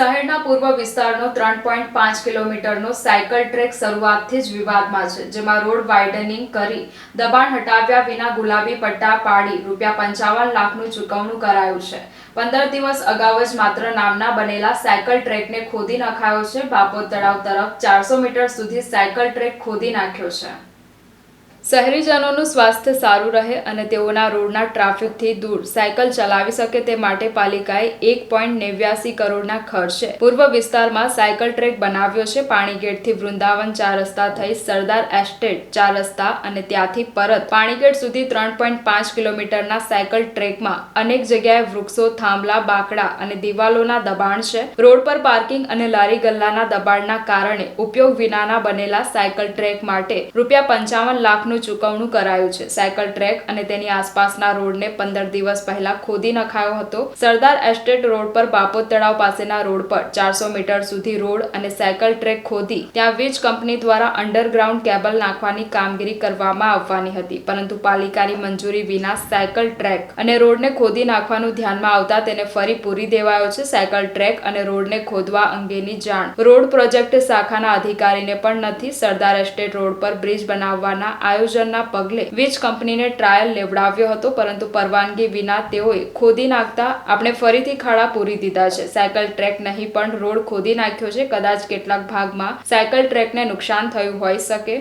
શહેરના પૂર્વ વિસ્તારનો ત્રણ પોઈન્ટ પાંચ કિલોમીટરનો સાયકલ ટ્રેક શરૂઆતથી જ વિવાદમાં છે, જેમાં રોડ વાઇડનિંગ કરી દબાણ હટાવ્યા વિના ગુલાબી પટ્ટા પાડી રૂપિયા પંચાવન લાખનું ચૂકવણું કરાયું છે. પંદર દિવસ અગાઉ જ માત્ર નામના બનેલા સાયકલ ટ્રેકને ખોદી નખાયો છે. બાપોદ તળાવ તરફ ચારસો મીટર સુધી સાયકલ ટ્રેક ખોદી નાખ્યો છે. શહેરીજનોનું સ્વાસ્થ્ય સારું રહે અને તેઓના રોડના ટ્રાફિકથી દૂર સાયકલ ચલાવી શકે તે માટે પાલિકાએ એક પોઈન્ટ નેવ્યાસી કરોડના ખર્ચે પૂર્વ વિસ્તારમાં સાયકલ ટ્રેક બનાવ્યો છે. પાણીગેટથી વૃંદાવન ચાર રસ્તા થઈ સરદાર એસ્ટેટ ચાર રસ્તા અને ત્યાંથી પરત પાણીગેટ સુધી ત્રણ પોઈન્ટ પાંચ કિલોમીટરના સાયકલ ટ્રેકમાં અનેક જગ્યાએ વૃક્ષો, થાંભલા, બાકડા અને દિવાલોના દબાણ છે. રોડ પર પાર્કિંગ અને લારી ગલ્લાના દબાણના કારણે ઉપયોગ વિનાના બનેલા સાયકલ ટ્રેક માટે રૂપિયા પંચાવન લાખનું ચૂકવણું કરાયું છે. સાયકલ, ટ્રેક અને તેની આસપાસના રોડને પંદર દિવસ પહેલા ખોદી નખાયો હતો. સરદાર એસ્ટેટ રોડ પર બાપોદ તળાવ પાસેના રોડ પર ચારસો મીટર સુધી રોડ અને સાયકલ, ટ્રેક ખોદી ત્યાં વીજ કંપની દ્વારા અંડરગ્રાઉન્ડ કેબલ નાખવાની કામગીરી કરવામાં આવવાની હતી. પરંતુ પાલિકાની મંજૂરી વિના સાયકલ, ટ્રેક અને રોડને ખોદી નાખવાનું ધ્યાનમાં આવતા તેને ફરી પૂરી દેવાયો છે. સાયકલ, ટ્રેક અને રોડને ખોદવા અંગેની જાણ. રોડ પ્રોજેક્ટ શાખાના અધિકારીને પણ નથી. સરદાર એસ્ટેટ રોડ પર બ્રિજ બનાવવાના આયોજનના પગલે વીજ કંપનીને ટ્રાયલ લેવડાવ્યો હતો, પરંતુ પરવાનગી વિના તેઓએ ખોદી નાખતા આપણે ફરીથી ખાડા પૂરી દીધા છે. સાયકલ ટ્રેક નહીં, પણ રોડ ખોદી નાખ્યો છે. કદાચ કેટલાક ભાગમાં સાયકલ ટ્રેકને નુકસાન થયું હોઈ શકે.